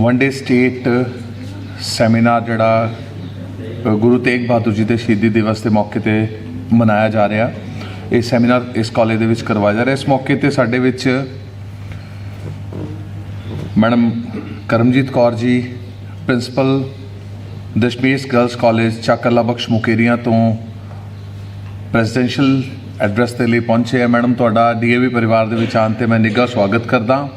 One day state seminar ਜਿਹੜਾ ਗੁਰੂ ਤੇਗ ਬਹਾਦਰ ਜੀ ਦੇ ਸ਼ਹੀਦੀ ਦਿਵਸ ਦੇ ਮੌਕੇ ਤੇ ਮਨਾਇਆ ਜਾ ਰਿਹਾ। ਇਹ ਸੈਮੀਨਾਰ ਇਸ ਕਾਲਜ ਦੇ ਵਿੱਚ ਕਰਵਾਇਆ ਜਾ ਰਿਹਾ। ਇਸ ਮੌਕੇ ਤੇ ਸਾਡੇ ਵਿੱਚ madam Karamjit Kaur ji principal Dashmesh girls college Chakkarla Bakhsh Mukerian ਤੋਂ ਪ੍ਰੈਜ਼ੀਡੈਂਸ਼ੀਅਲ ਐਡਰੈਸ ਦੇ ਲਈ ਪਹੁੰਚੇ ਆ। ਮੈਡਮ, ਤੁਹਾਡਾ ਡੀਏਵੀ ਪਰਿਵਾਰ ਦੇ ਵਿੱਚ ਆਉਣ ਤੇ ਮੈਂ ਨਿੱਘਾ ਸਵਾਗਤ ਕਰਦਾ।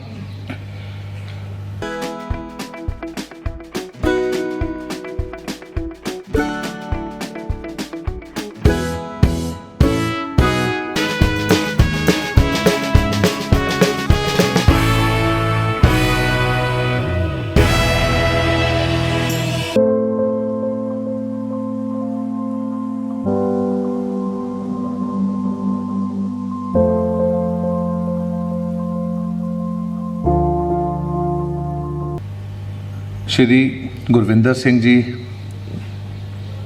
ਸ਼੍ਰੀ ਗੁਰਵਿੰਦਰ ਸਿੰਘ ਜੀ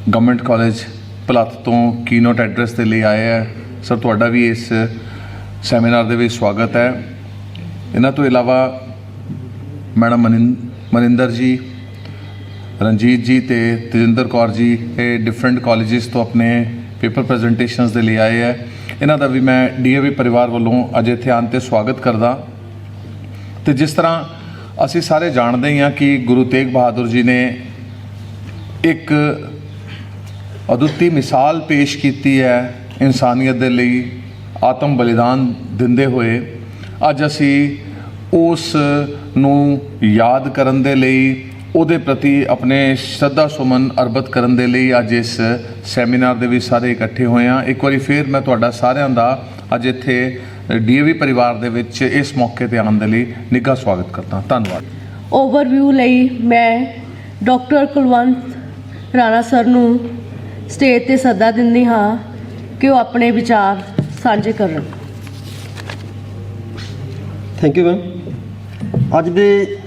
ਗਵਰਨਮੈਂਟ ਕਾਲਜ ਭਲੱਥ ਤੋਂ ਕੀਨੋਟ ਐਡਰੈਸ ਦੇ ਲਈ ਆਏ ਹੈ ਸਰ ਤੁਹਾਡਾ ਵੀ ਇਸ ਸੈਮੀਨਾਰ ਦੇ ਵਿੱਚ ਸਵਾਗਤ ਹੈ। ਇਹਨਾਂ ਤੋਂ ਇਲਾਵਾ ਮੈਡਮ ਮਨਿੰ- ਮਨਿੰਦਰ ਜੀ, ਰਣਜੀਤ ਜੀ ਤੇ ਤੇਜਿੰਦਰ ਕੌਰ ਜੀ, ਇਹ ਡਿਫਰੈਂਟ ਕਾਲਜਿਸ ਤੋਂ ਆਪਣੇ ਪੇਪਰ ਪ੍ਰੈਜੈਂਟੇਸ਼ਨਸ ਦੇ ਲਈ ਆਏ ਹੈ ਇਹਨਾਂ ਦਾ ਵੀ ਮੈਂ ਡੀਏਵੀ ਪਰਿਵਾਰ ਵੱਲੋਂ ਅੱਜ ਇੱਥੇ ਆਉਣ ਤੇ ਸਵਾਗਤ ਕਰਦਾ। ਤੇ ਜਿਸ ਤਰ੍ਹਾਂ ਅਸੀਂ ਸਾਰੇ ਜਾਣਦੇ ਹੀ ਹਾਂ ਕਿ ਗੁਰੂ ਤੇਗ ਬਹਾਦਰ ਜੀ ਨੇ ਇੱਕ ਅਦੁੱਤੀ ਮਿਸਾਲ ਪੇਸ਼ ਕੀਤੀ ਹੈ ਇਨਸਾਨੀਅਤ ਦੇ ਲਈ, ਆਤਮ ਬਲੀਦਾਨ ਦਿੰਦੇ ਹੋਏ। ਅੱਜ ਅਸੀਂ ਉਸ ਨੂੰ ਯਾਦ ਕਰਨ ਦੇ ਲਈ, ਉਹਦੇ ਪ੍ਰਤੀ ਆਪਣੇ ਸ਼ਰਧਾ ਸੁਮਨ ਅਰਪਿਤ ਕਰਨ ਦੇ ਲਈ ਅੱਜ ਇਸ ਸੈਮੀਨਾਰ ਦੇ ਵਿੱਚ ਸਾਰੇ ਇਕੱਠੇ ਹੋਏ ਹਾਂ। ਇੱਕ ਵਾਰੀ ਫੇਰ ਮੈਂ ਤੁਹਾਡਾ ਸਾਰਿਆਂ ਦਾ ਅੱਜ ਇੱਥੇ ਡੀਏਵੀ ਪਰਿਵਾਰ ਦੇ ਵਿੱਚ ਇਸ ਮੌਕੇ ਤੇ ਆਉਣ ਦੇ ਲਈ ਨਿੱਘਾ ਸਵਾਗਤ ਕਰਦਾ ਧੰਨਵਾਦ। ਓਵਰਵਿਊ ਲਈ ਮੈਂ ਡਾਕਟਰ ਕੁਲਵੰਤ ਰਾਣਾ ਸਰ ਨੂੰ ਸਟੇਜ ਤੇ ਸੱਦਾ ਦਿੰਦੀ ਹਾਂ ਕਿ ਉਹ ਆਪਣੇ ਵਿਚਾਰ ਸਾਂਝੇ ਕਰਨ। ਥੈਂਕ ਯੂ ਮੈਮ ਅੱਜ ਦੇ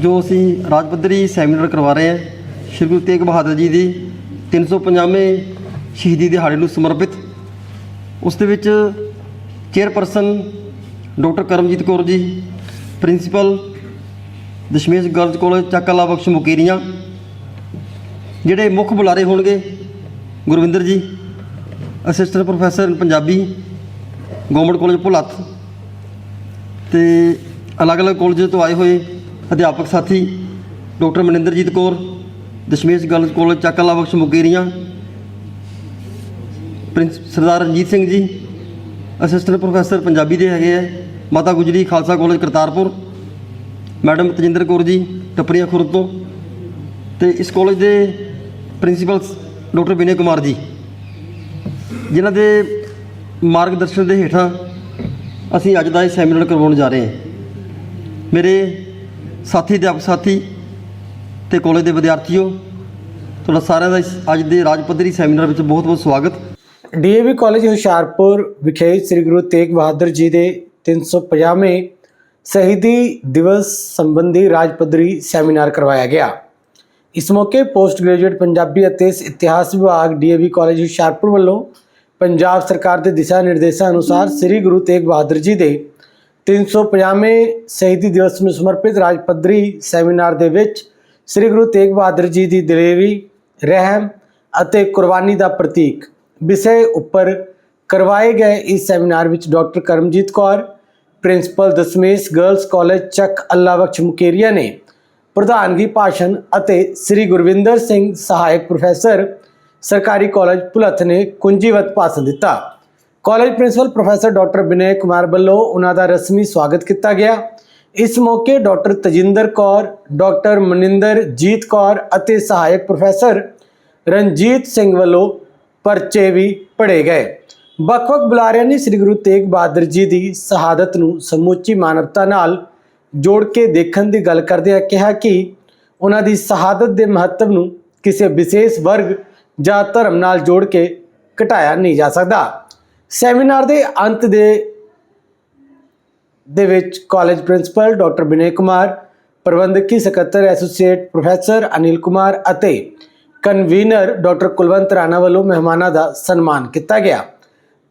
ਜੋ ਅਸੀਂ ਰਾਜ ਪੱਧਰੀ ਸੈਮੀਨਾਰ ਕਰਵਾ ਰਹੇ ਹਾਂ ਸ਼੍ਰੀ ਗੁਰੂ ਤੇਗ ਬਹਾਦਰ ਜੀ ਦੀ 350ਵੇਂ ਸ਼ਹੀਦੀ ਦਿਹਾੜੇ ਨੂੰ ਸਮਰਪਿਤ ਉਸ ਦੇ ਵਿੱਚ chairperson doctor Karamjit Kaur ji, principal Dashmesh girls college Chakla Bakhsh Mukerian, ਜਿਹੜੇ ਮੁੱਖ ਬੁਲਾਰੇ ਹੋਣਗੇ Gurvinder ji assistant professor Punjabi government college Bhulath ਤੇ ਅਲੱਗ-ਅਲੱਗ ਕਾਲਜਾਂ ਤੋਂ ਆਏ ਹੋਏ ਅਧਿਆਪਕ ਸਾਥੀ doctor Maninderjit Kaur, Dashmesh girls college Chakla Bakhsh Mukerian, prince Sardar Ranjit Singh ji assistant professor Punjabi ਦੇ ਹੈਗੇ ਆ। ਮਾਤਾ ਗੁਜਰੀ ਖਾਲਸਾ ਕਾਲਜ ਕਰਤਾਰਪੁਰ। ਮੈਡਮ ਤਜਿੰਦਰ ਕੌਰ ਜੀ, ਟੱਪਰੀਆਂ ਖੁਰਦ ਤੋਂ। ਤੇ ਇਸ ਕਾਲਜ ਦੇ ਪ੍ਰਿੰਸੀਪਲ ਡਾਕਟਰ ਵਿਨੇ ਕੁਮਾਰ ਜੀ। ਜਿਨ੍ਹਾਂ ਦੇ ਮਾਰਗਦਰਸ਼ਨ ਦੇ ਹੇਠਾਂ ਅਸੀਂ ਅੱਜ ਦਾ ਇਹ ਸੈਮੀਨਾਰ ਕਰਵਾਉਣ ਜਾ ਰਹੇ ਹਾਂ। ਮੇਰੇ ਸਾਥੀ, ਅਧਿਆਪਕ ਸਾਥੀ ਤੇ ਕਾਲਜ ਦੇ ਵਿਦਿਆਰਥੀਓ, ਤੁਹਾਡਾ ਸਾਰਿਆਂ ਦਾ ਇਸ ਅੱਜ ਦੇ ਰਾਜ ਪੱਧਰੀ ਸੈਮੀਨਾਰ ਵਿੱਚ ਬਹੁਤ ਬਹੁਤ ਸਵਾਗਤ। ਡੀਏਵੀ ਕਾਲਜ ਹੁਸ਼ਿਆਰਪੁਰ ਵਿਖੇ ਸ੍ਰੀ ਗੁਰੂ ਤੇਗ ਬਹਾਦਰ ਜੀ ਦੇ 350ਵੇਂ ਸ਼ਹੀਦੀ ਦਿਵਸ ਸੰਬੰਧੀ ਰਾਜ ਪੱਧਰੀ ਸੈਮੀਨਾਰ ਕਰਵਾਇਆ ਗਿਆ। ਇਸ ਮੌਕੇ ਪੋਸਟ ਗ੍ਰੈਜੂਏਟ ਪੰਜਾਬੀ ਅਤੇ ਇਤਿਹਾਸ ਵਿਭਾਗ ਡੀਏਵੀ ਕਾਲਜ ਹੁਸ਼ਿਆਰਪੁਰ ਵੱਲੋਂ ਪੰਜਾਬ ਸਰਕਾਰ ਦੇ ਦਿਸ਼ਾ ਨਿਰਦੇਸ਼ਾਂ ਅਨੁਸਾਰ ਸ੍ਰੀ ਗੁਰੂ ਤੇਗ ਬਹਾਦਰ ਜੀ ਦੇ 350ਵੇਂ ਸ਼ਹੀਦੀ ਦਿਵਸ ਨੂੰ ਸਮਰਪਿਤ ਰਾਜ ਪੱਧਰੀ ਸੈਮੀਨਾਰ ਦੇ ਵਿੱਚ ਸ੍ਰੀ ਗੁਰੂ ਤੇਗ ਬਹਾਦਰ ਜੀ ਦੀ ਦਲੇਰੀ, ਰਹਿਮ ਅਤੇ ਕੁਰਬਾਨੀ ਦਾ ਪ੍ਰਤੀਕ ਵਿਸ਼ੇ ਉੱਪਰ ਕਰਵਾਏ ਗਏ ਇਸ ਸੈਮੀਨਾਰ ਵਿੱਚ doctor Karamjit Kaur, principal Dashmesh girls college Chak Allabakhsh Mukerian ਨੇ ਪ੍ਰਧਾਨਗੀ ਭਾਸ਼ਣ ਅਤੇ ਸ੍ਰੀ ਗੁਰਵਿੰਦਰ ਸਿੰਘ ਸਹਾਇਕ ਪ੍ਰੋਫੈਸਰ, ਸਰਕਾਰੀ ਕਾਲਜ ਭੁਲੱਥ ਨੇ ਕੁੰਜੀਵਤ ਭਾਸ਼ਣ ਦਿੱਤਾ। College principal professor doctor Binay Kumar ਵੱਲੋਂ ਉਹਨਾਂ ਦਾ ਰਸਮੀ ਸਵਾਗਤ ਕੀਤਾ ਗਿਆ। ਇਸ ਮੌਕੇ doctor Tajinder Kaur, doctor Maninderjit Kaur ਅਤੇ ਸਹਾਇਕ ਪ੍ਰੋਫੈਸਰ ਰਣਜੀਤ ਸਿੰਘ ਵੱਲੋਂ ਪਰਚੇ ਵੀ ਪੜ੍ਹੇ ਗਏ। ਵੱਖ-ਵੱਖ ਬੁਲਾਰਿਆਂ ਨੇ ਸ੍ਰੀ ਗੁਰੂ ਤੇਗ ਬਹਾਦਰ ਜੀ ਦੀ ਸ਼ਹਾਦਤ ਨੂੰ ਸਮੁੱਚੀ ਮਾਨਵਤਾ ਨਾਲ ਜੋੜ ਕੇ ਦੇਖਣ ਦੀ ਗੱਲ ਕਰਦਿਆਂ ਕਿਹਾ ਕਿ ਉਹਨਾਂ ਦੀ ਸ਼ਹਾਦਤ ਦੇ ਮਹੱਤਵ ਨੂੰ ਕਿਸੇ ਵਿਸ਼ੇਸ਼ ਵਰਗ ਜਾਂ ਧਰਮ ਨਾਲ ਜੋੜ ਕੇ ਘਟਾਇਆ ਨਹੀਂ ਜਾ ਸਕਦਾ। ਸੈਮੀਨਾਰ ਦੇ ਅੰਤ ਦੇ ਦੇ ਵਿੱਚ college principal doctor Binay Kumar, ਪ੍ਰਬੰਧਕੀ ਸਕੱਤਰ ਐਸੋਸੀਏਟ ਪ੍ਰੋਫੈਸਰ ਅਨਿਲ ਕੁਮਾਰ ਅਤੇ ਕਨਵੀਨਰ ਡਾਕਟਰ ਕੁਲਵੰਤ ਰਾਣਾ ਵੱਲੋਂ ਮਹਿਮਾਨਾਂ ਦਾ ਸਨਮਾਨ ਕੀਤਾ ਗਿਆ।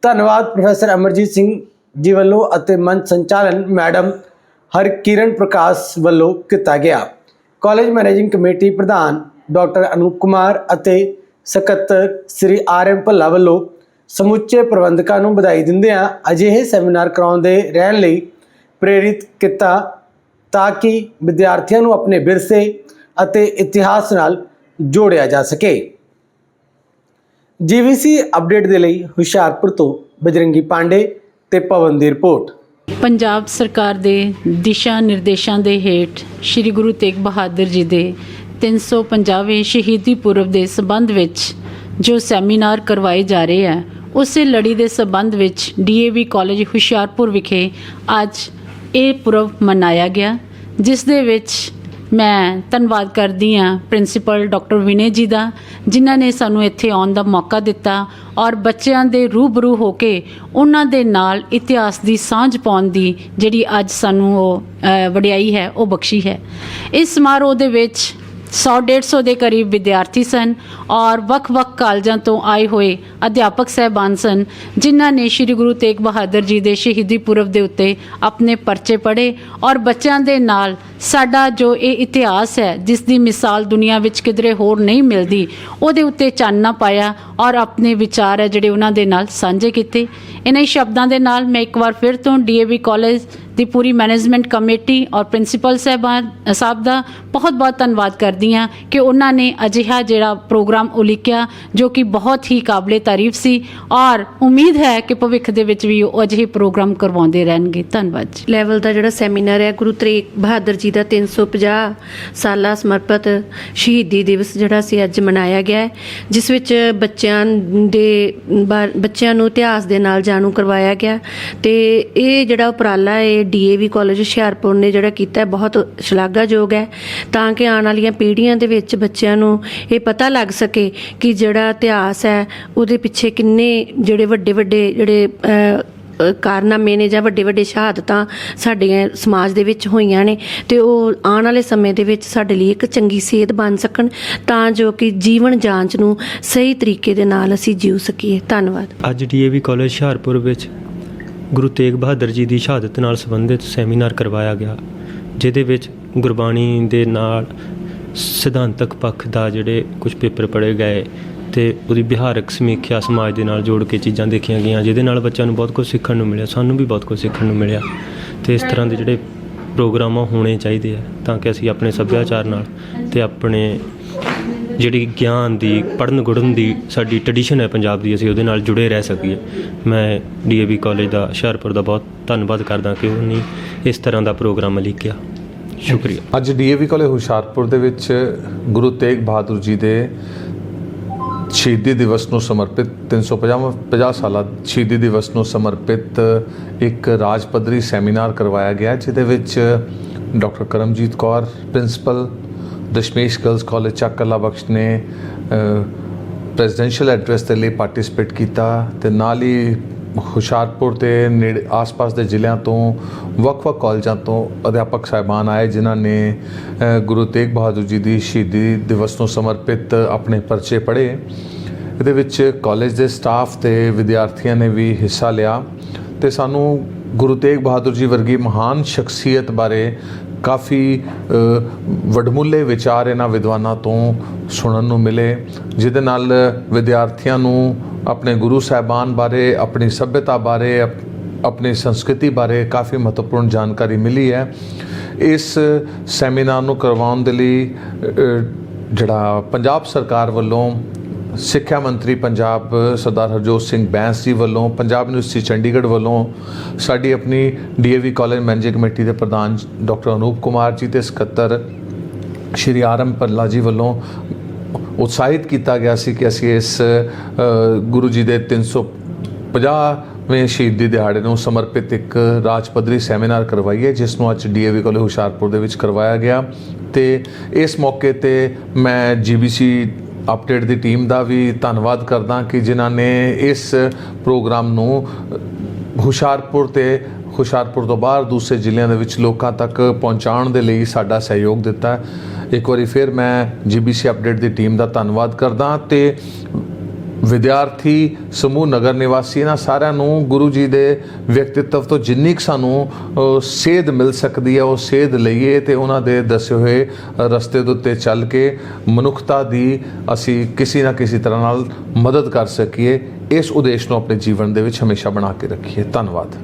ਧੰਨਵਾਦ, ਪ੍ਰੋਫੈਸਰ ਅਮਰਜੀਤ ਸਿੰਘ ਜੀ ਵੱਲੋਂ ਅਤੇ ਮੰਚ ਸੰਚਾਲਨ ਮੈਡਮ ਹਰਕਿਰਨ ਪ੍ਰਕਾਸ਼ ਵੱਲੋਂ ਕੀਤਾ ਗਿਆ। ਕਾਲਜ ਮੈਨੇਜਿੰਗ ਕਮੇਟੀ ਪ੍ਰਧਾਨ ਡਾਕਟਰ ਅਨੂਪ ਕੁਮਾਰ ਅਤੇ ਸਕੱਤਰ ਸ੍ਰੀ ਆਰ ਐਮ ਭੱਲਾ ਵੱਲੋਂ ਸਮੁੱਚੇ ਪ੍ਰਬੰਧਕਾਂ ਨੂੰ ਵਧਾਈ ਦਿੰਦਿਆਂ ਅਜਿਹੇ ਸੈਮੀਨਾਰ ਕਰਾਉਣ ਰਹਿਣ ਲਈ ਪ੍ਰੇਰਿਤ ਕੀਤਾ ਤਾਂ ਕਿ ਵਿਦਿਆਰਥੀਆਂ ਨੂੰ ਆਪਣੇ ਵਿਰਸੇ ਅਤੇ ਇਤਿਹਾਸ ਨਾਲ ਜੋੜਿਆ ਜਾ ਸਕੇ। ਜੀਵੀਸੀ ਅਪਡੇਟ ਦੇ ਲਈ ਹੁਸ਼ਿਆਰਪੁਰ ਤੋਂ ਬਜਰੰਗੀ ਪਾਂਡੇ ਤੇ ਪਵਨ ਦੀ ਰਿਪੋਰਟ। ਪੰਜਾਬ ਸਰਕਾਰ ਦੇ ਦਿਸ਼ਾ ਨਿਰਦੇਸ਼ਾਂ ਦੇ ਹੇਠ ਸ੍ਰੀ ਗੁਰੂ ਤੇਗ ਬਹਾਦਰ ਜੀ ਦੇ 350ਵੇਂ ਸ਼ਹੀਦੀ ਪੁਰਬ ਦੇ ਸਬੰਧ ਵਿੱਚ ਜੋ ਸੈਮੀਨਾਰ ਕਰਵਾਏ ਜਾ ਰਹੇ ਹੈ, ਉਸੇ ਲੜੀ ਦੇ ਸਬੰਧ ਵਿੱਚ ਡੀਏਵੀ ਕਾਲਜ ਹੁਸ਼ਿਆਰਪੁਰ ਵਿਖੇ ਅੱਜ ਇਹ ਪੁਰਬ ਮਨਾਇਆ ਗਿਆ, ਜਿਸ ਦੇ ਵਿੱਚ ਮੈਂ ਧੰਨਵਾਦ ਕਰਦੀ ਹਾਂ ਪ੍ਰਿੰਸੀਪਲ ਡਾਕਟਰ ਵਿਨੇ ਜੀ ਦਾ, ਜਿਨ੍ਹਾਂ ਨੇ ਸਾਨੂੰ ਇੱਥੇ ਆਉਣ ਦਾ ਮੌਕਾ ਦਿੱਤਾ ਔਰ ਬੱਚਿਆਂ ਦੇ ਰੂਬਰੂ ਹੋ ਕੇ ਉਹਨਾਂ ਦੇ ਨਾਲ ਇਤਿਹਾਸ ਦੀ ਸਾਂਝ ਪਾਉਣ ਦੀ ਜਿਹੜੀ ਅੱਜ ਸਾਨੂੰ ਉਹ ਵਡਿਆਈ ਹੈ, ਉਹ ਬਖਸ਼ੀ ਹੈ। ਇਸ ਸਮਾਰੋਹ ਦੇ ਵਿੱਚ 100 150 ਦੇ ਕਰੀਬ ਵਿਦਿਆਰਥੀ ਸਨ ਔਰ ਵੱਖ-ਵੱਖ ਕਾਲਜਾਂ ਤੋਂ ਆਏ ਹੋਏ ਅਧਿਆਪਕ ਸਹਿਬਾਨ ਸਨ, ਜਿਨ੍ਹਾਂ ਨੇ ਸ੍ਰੀ ਗੁਰੂ ਤੇਗ ਬਹਾਦਰ ਜੀ ਦੇ ਸ਼ਹੀਦੀ ਪੁਰਬ ਦੇ ਉੱਤੇ ਆਪਣੇ ਪਰਚੇ ਪੜ੍ਹੇ ਔਰ ਬੱਚਿਆਂ ਦੇ ਨਾਲ ਸਾਡਾ ਜੋ ਇਹ ਇਤਿਹਾਸ ਹੈ, ਜਿਸ ਦੀ ਮਿਸਾਲ ਦੁਨੀਆ ਵਿੱਚ ਕਿਧਰੇ ਹੋਰ ਨਹੀਂ ਮਿਲਦੀ, ਉਹਦੇ ਉੱਤੇ ਚਾਨਣਾ ਪਾਇਆ ਔਰ ਆਪਣੇ ਵਿਚਾਰ ਹੈ ਜਿਹੜੇ ਉਹਨਾਂ ਦੇ ਨਾਲ ਸਾਂਝੇ ਕੀਤੇ। ਇਹਨਾਂ ਹੀ ਸ਼ਬਦਾਂ ਦੇ ਨਾਲ ਮੈਂ ਇੱਕ ਵਾਰ ਫਿਰ ਤੋਂ ਡੀਏਵੀ ਕਾਲਜ ਦੀ ਪੂਰੀ ਮੈਨੇਜਮੈਂਟ ਕਮੇਟੀ ਔਰ ਪ੍ਰਿੰਸੀਪਲ ਸਾਹਿਬਾਨ ਸਾਹਿਬ ਦਾ ਬਹੁਤ ਬਹੁਤ ਧੰਨਵਾਦ ਕਰਦੀ ਹਾਂ ਕਿ ਉਹਨਾਂ ਨੇ ਅਜਿਹਾ ਜਿਹੜਾ ਪ੍ਰੋਗਰਾਮ ਉਲੀਕਿਆ ਜੋ ਕਿ ਬਹੁਤ ਹੀ ਕਾਬਲੇ ਤਾਰੀਫ ਸੀ ਔਰ ਉਮੀਦ ਹੈ ਕਿ ਭਵਿੱਖ ਦੇ ਵਿੱਚ ਵੀ ਉਹ ਅਜਿਹੇ ਪ੍ਰੋਗਰਾਮ ਕਰਵਾਉਂਦੇ ਰਹਿਣਗੇ। ਧੰਨਵਾਦ ਜੀ। ਲੈਵਲ ਦਾ ਜਿਹੜਾ ਸੈਮੀਨਾਰ ਹੈ, ਗੁਰੂ ਤੇਗ ਬਹਾਦਰ ਜੀ ਦਾ 350 ਸਾਲਾ ਸਮਰਪਿਤ ਸ਼ਹੀਦੀ ਦਿਵਸ ਜਿਹੜਾ ਸੀ ਅੱਜ ਮਨਾਇਆ ਗਿਆ ਹੈ, ਜਿਸ ਵਿੱਚ ਬੱਚਿਆਂ ਦੇ ਬੱਚਿਆਂ ਨੂੰ ਇਤਿਹਾਸ ਦੇ ਨਾਲ ਜਾਣੂ ਕਰਵਾਇਆ ਗਿਆ ਤੇ ਇਹ ਜਿਹੜਾ ਉਪਰਾਲਾ ਹੈ ਡੀਏਵੀ ਕਾਲਜ ਹੁਸ਼ਿਆਰਪੁਰ ਨੇ ਜਿਹੜਾ ਕੀਤਾ ਬਹੁਤ ਸ਼ਲਾਘਾਯੋਗ ਹੈ। ਤਾਂ ਕਿ ਆਉਣ ਵਾਲੀਆਂ ਪੀੜ੍ਹੀਆਂ ਦੇ ਵਿੱਚ ਬੱਚਿਆਂ ਨੂੰ ਇਹ ਪਤਾ ਲੱਗ ਸਕੇ ਕਿ ਜਿਹੜਾ ਇਤਿਹਾਸ ਹੈ, ਉਹਦੇ ਪਿੱਛੇ ਕਿੰਨੇ ਜਿਹੜੇ ਵੱਡੇ ਵੱਡੇ ਜਿਹੜੇ ਕਾਰਨਾਮੇ ਨੇ ਜਾਂ ਵੱਡੇ ਵੱਡੇ ਸ਼ਹਾਦਤਾਂ ਸਾਡੇ ਸਮਾਜ ਦੇ ਵਿੱਚ ਹੋਈਆਂ ਨੇ, ਤੇ ਉਹ ਆਉਣ ਵਾਲੇ ਸਮੇਂ ਦੇ ਵਿੱਚ ਸਾਡੇ ਲਈ ਇੱਕ ਚੰਗੀ ਸੇਧ ਬਣ ਸਕਣ, ਤਾਂ ਜੋ ਕਿ ਜੀਵਨ ਜਾਂਚ ਨੂੰ ਸਹੀ ਤਰੀਕੇ ਦੇ ਨਾਲ ਅਸੀਂ ਜੀਉ ਸਕੀਏ। ਧੰਨਵਾਦ। ਅੱਜ ਡੀਏਵੀ ਕਾਲਜ ਹੁਸ਼ਿਆਰਪੁਰ ਵਿੱਚ ਗੁਰੂ ਤੇਗ ਬਹਾਦਰ ਜੀ ਦੀ ਸ਼ਹਾਦਤ ਨਾਲ ਸੰਬੰਧਿਤ ਸੈਮੀਨਾਰ ਕਰਵਾਇਆ ਗਿਆ, ਜਿਹਦੇ ਵਿੱਚ ਗੁਰਬਾਣੀ ਦੇ ਨਾਲ ਸਿਧਾਂਤਕ ਪੱਖ ਦਾ ਜਿਹੜੇ ਕੁਝ ਪੇਪਰ ਪੜ੍ਹੇ ਗਏ ਤੇ ਉਹਦੀ ਵਿਹਾਰਕ ਸਮੀਖਿਆ ਸਮਾਜ ਦੇ ਨਾਲ ਜੋੜ ਕੇ ਚੀਜ਼ਾਂ ਦੇਖੀਆਂ ਗਈਆਂ, ਜਿਹਦੇ ਨਾਲ ਬੱਚਿਆਂ ਨੂੰ ਬਹੁਤ ਕੁਝ ਸਿੱਖਣ ਨੂੰ ਮਿਲਿਆ, ਸਾਨੂੰ ਵੀ ਬਹੁਤ ਕੁਝ ਸਿੱਖਣ ਨੂੰ ਮਿਲਿਆ ਤੇ ਇਸ ਤਰ੍ਹਾਂ ਦੇ ਜਿਹੜੇ ਪ੍ਰੋਗਰਾਮ ਆ ਹੋਣੇ ਚਾਹੀਦੇ ਆ ਤਾਂ ਕਿ ਅਸੀਂ ਆਪਣੇ ਸੱਭਿਆਚਾਰ ਨਾਲ ਤੇ ਆਪਣੇ ਜਿਹੜੀ ਗਿਆਨ ਦੀ ਪੜਨ ਗੁੜਨ ਦੀ ਸਾਡੀ ਟ੍ਰੈਡੀਸ਼ਨ ਹੈ ਪੰਜਾਬ ਦੀ, ਅਸੀਂ ਉਹਦੇ ਨਾਲ ਜੁੜੇ ਰਹਿ ਸਕੀਏ। ਮੈਂ ਡੀਏਵੀ ਕਾਲਜ ਦਾ, ਹੁਸ਼ਿਆਰਪੁਰ ਦਾ ਬਹੁਤ ਧੰਨਵਾਦ ਕਰਦਾ ਕਿ ਉਹਨੇ ਇਸ ਤਰ੍ਹਾਂ ਦਾ ਪ੍ਰੋਗਰਾਮ ਲਿਖਿਆ ਸ਼ੁਕਰੀਆ। ਅੱਜ ਡੀਏਵੀ ਕਾਲਜ ਹੁਸ਼ਿਆਰਪੁਰ ਦੇ ਵਿੱਚ ਗੁਰੂ ਤੇਗ ਬਹਾਦਰ ਜੀ ਦੇ ਸ਼ਹੀਦੀ ਦਿਵਸ ਨੂੰ ਸਮਰਪਿਤ 350 50 ਸਾਲਾ ਸ਼ਹੀਦੀ ਦਿਵਸ ਨੂੰ ਸਮਰਪਿਤ ਇੱਕ ਰਾਜ ਪੱਧਰੀ ਸੈਮੀਨਾਰ ਕਰਵਾਇਆ ਗਿਆ, ਜਿਹਦੇ ਵਿੱਚ doctor Karamjit Kaur, principal Dashmesh girls college Chak Kala Bakhsh ਨੇ ਪ੍ਰੈਜ਼ੀਡੈਂਸ਼ੀਅਲ ਐਡਰੈਸ ਦੇ ਲਈ ਪਾਰਟਿਸਿਪੇਟ ਕੀਤਾ ਤੇ ਨਾਲ ਹੀ ਹੁਸ਼ਿਆਰਪੁਰ ਤੇ ਨੇੜੇ ਆਸ-ਪਾਸ ਦੇ ਜ਼ਿਲ੍ਹਿਆਂ ਤੋਂ ਵੱਖ-ਵੱਖ ਕਾਲਜਾਂ ਤੋਂ ਅਧਿਆਪਕ ਸਾਹਿਬਾਨ ਆਏ ਜਿਨ੍ਹਾਂ ਨੇ ਗੁਰੂ ਤੇਗ ਬਹਾਦਰ ਜੀ ਦੀ ਸ਼ਹੀਦੀ ਦਿਵਸ ਨੂੰ ਸਮਰਪਿਤ ਆਪਣੇ ਪਰਚੇ ਪੜ੍ਹੇ। ਇਹਦੇ ਵਿੱਚ ਕਾਲਜ ਦੇ ਸਟਾਫ ਤੇ ਵਿਦਿਆਰਥੀਆਂ ਨੇ ਵੀ ਹਿੱਸਾ ਲਿਆ ਤੇ ਸਾਨੂੰ ਗੁਰੂ ਤੇਗ ਬਹਾਦਰ ਜੀ ਵਰਗੀ ਮਹਾਨ ਸ਼ਖਸੀਅਤ ਬਾਰੇ ਕਾਫੀ ਵਡਮੁੱਲੇ ਵਿਚਾਰ ਇਹਨਾਂ ਵਿਦਵਾਨਾਂ ਤੋਂ ਸੁਣਨ ਨੂੰ ਮਿਲੇ, ਜਿਹਦੇ ਨਾਲ ਵਿਦਿਆਰਥੀਆਂ ਨੂੰ ਆਪਣੇ ਗੁਰੂ ਸਾਹਿਬਾਨ ਬਾਰੇ, ਆਪਣੀ ਸਭਿਅਤਾ ਬਾਰੇ, ਅਪ- ਆਪਣੀ ਸੰਸਕ੍ਰਿਤੀ ਬਾਰੇ ਕਾਫੀ ਮਹੱਤਵਪੂਰਨ ਜਾਣਕਾਰੀ ਮਿਲੀ ਹੈ। ਇਸ ਸੈਮੀਨਾਰ ਨੂੰ ਕਰਵਾਉਣ ਦੇ ਲਈ ਜਿਹੜਾ ਪੰਜਾਬ ਸਰਕਾਰ ਵੱਲੋਂ ਸਿੱਖਿਆ ਮੰਤਰੀ ਪੰਜਾਬ ਸਰਦਾਰ ਹਰਜੋਤ ਸਿੰਘ ਬੈਂਸ ਜੀ ਵੱਲੋਂ, ਪੰਜਾਬ ਯੂਨੀਵਰਸਿਟੀ ਚੰਡੀਗੜ੍ਹ ਵੱਲੋਂ ਸਾਡੀ ਆਪਣੀ ਡੀਏਵੀ ਕਾਲਜ ਮੈਨੇਜਿੰਗ ਕਮੇਟੀ ਦੇ ਪ੍ਰਧਾਨ ਡਾਕਟਰ ਅਨੂਪ ਕੁਮਾਰ ਜੀ ਤੇ ਸਕੱਤਰ ਸ਼੍ਰੀ ਆਰਐਮ ਪੱਲਾ ਜੀ ਵੱਲੋਂ ਉਤਸ਼ਾਹਿਤ ਕੀਤਾ ਗਿਆ ਸੀ ਕਿ ਅਸੀਂ ਇਸ ਗੁਰੂ ਜੀ ਦੇ 350ਵੇਂ ਸ਼ਹੀਦੀ ਦਿਹਾੜੇ ਨੂੰ ਸਮਰਪਿਤ ਇੱਕ ਰਾਜ ਪੱਧਰੀ ਸੈਮੀਨਾਰ ਕਰਵਾਈਏ, ਜਿਸ ਨੂੰ ਅੱਜ ਡੀਏਵੀ ਕਾਲਜ ਹੁਸ਼ਿਆਰਪੁਰ ਦੇ ਵਿੱਚ ਕਰਵਾਇਆ ਗਿਆ ਤੇ ਇਸ ਮੌਕੇ ਤੇ ਮੈਂ ਜੀਬੀਸੀ ਅਪਡੇਟ ਦੀ ਟੀਮ ਦਾ ਵੀ ਧੰਨਵਾਦ ਕਰਦਾ ਕਿ ਜਿਨ੍ਹਾਂ ਨੇ ਇਸ ਪ੍ਰੋਗਰਾਮ ਨੂੰ ਹੁਸ਼ਿਆਰਪੁਰ ਤੇ ਹੁਸ਼ਿਆਰਪੁਰ ਤੋਂ ਬਾਹਰ ਦੂਸਰੇ ਜ਼ਿਲ੍ਹਿਆਂ ਦੇ ਵਿੱਚ ਲੋਕਾਂ ਤੱਕ ਪਹੁੰਚਾਉਣ ਦੇ ਲਈ ਸਾਡਾ ਸਹਿਯੋਗ ਦਿੱਤਾ। ਇੱਕ ਵਾਰੀ ਫਿਰ ਮੈਂ ਜੀਬੀਸੀ ਅਪਡੇਟ ਦੀ ਟੀਮ ਦਾ ਧੰਨਵਾਦ ਕਰਦਾ ਤੇ ਵਿਦਿਆਰਥੀ, ਸਮੂਹ, ਨਗਰ ਨਿਵਾਸੀ, ਇਹਨਾਂ ਸਾਰਿਆਂ ਨੂੰ ਗੁਰੂ ਜੀ ਦੇ ਵਿਅਕਤੀਤਵ ਤੋਂ ਜਿੰਨੀ ਕੁ ਸਾਨੂੰ ਸੇਧ ਮਿਲ ਸਕਦੀ ਹੈ, ਉਹ ਸੇਧ ਲਈਏ ਤੇ ਉਹਨਾਂ ਦੇ ਦੱਸੇ ਹੋਏ ਰਸਤੇ ਦੇ ਉੱਤੇ ਚੱਲ ਕੇ ਮਨੁੱਖਤਾ ਦੀ ਅਸੀਂ ਕਿਸੇ ਨਾ ਕਿਸੇ ਤਰ੍ਹਾਂ ਨਾਲ ਮਦਦ ਕਰ ਸਕੀਏ। ਇਸ ਉਦੇਸ਼ ਨੂੰ ਆਪਣੇ ਜੀਵਨ ਦੇ ਵਿੱਚ ਹਮੇਸ਼ਾ ਬਣਾ ਕੇ ਰੱਖੀਏ। ਧੰਨਵਾਦ।